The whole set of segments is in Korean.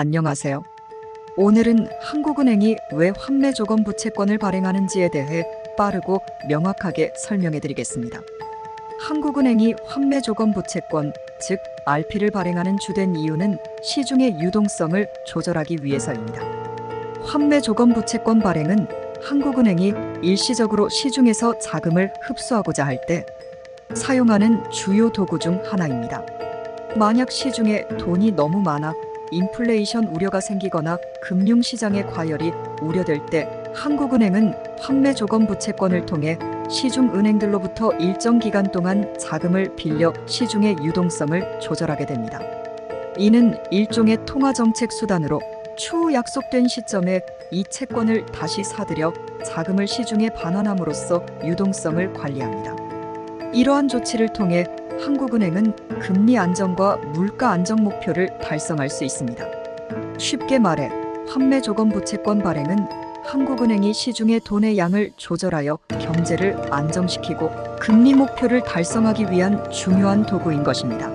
안녕하세요. 오늘은 한국은행이 왜 환매 조건 부채권을 발행하는지에 대해 빠르고 명확하게 설명해 드리겠습니다. 한국은행이 환매 조건 부채권, 즉 RP를 발행하는 주된 이유는 시중의 유동성을 조절하기 위해서입니다. 환매 조건 부채권 발행은 한국은행이 일시적으로 시중에서 자금을 흡수하고자 할 때 사용하는 주요 도구 중 하나입니다. 만약 시중에 돈이 너무 많아 인플레이션 우려가 생기거나 금융시장의 과열이 우려될 때 한국은행은 환매 조건 부채권을 통해 시중 은행들로부터 일정 기간 동안 자금을 빌려 시중의 유동성을 조절하게 됩니다. 이는 일종의 통화 정책 수단으로 추후 약속된 시점에 이 채권을 다시 사들여 자금을 시중에 반환함으로써 유동성을 관리합니다. 이러한 조치를 통해 한국은행은 금리 안정과 물가 안정 목표를 달성할 수 있습니다. 쉽게 말해 환매 조건 부채권 발행은 한국은행이 시중의 돈의 양을 조절하여 경제를 안정시키고 금리 목표를 달성하기 위한 중요한 도구인 것입니다.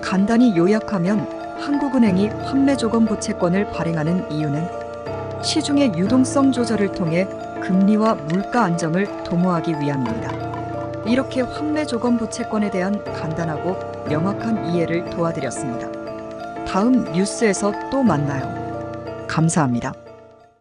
간단히 요약하면 한국은행이 환매 조건 부채권을 발행하는 이유는 시중의 유동성 조절을 통해 금리와 물가 안정을 도모하기 위함입니다. 이렇게 환매 조건 부채권에 대한 간단하고 명확한 이해를 도와드렸습니다. 다음 뉴스에서 또 만나요. 감사합니다.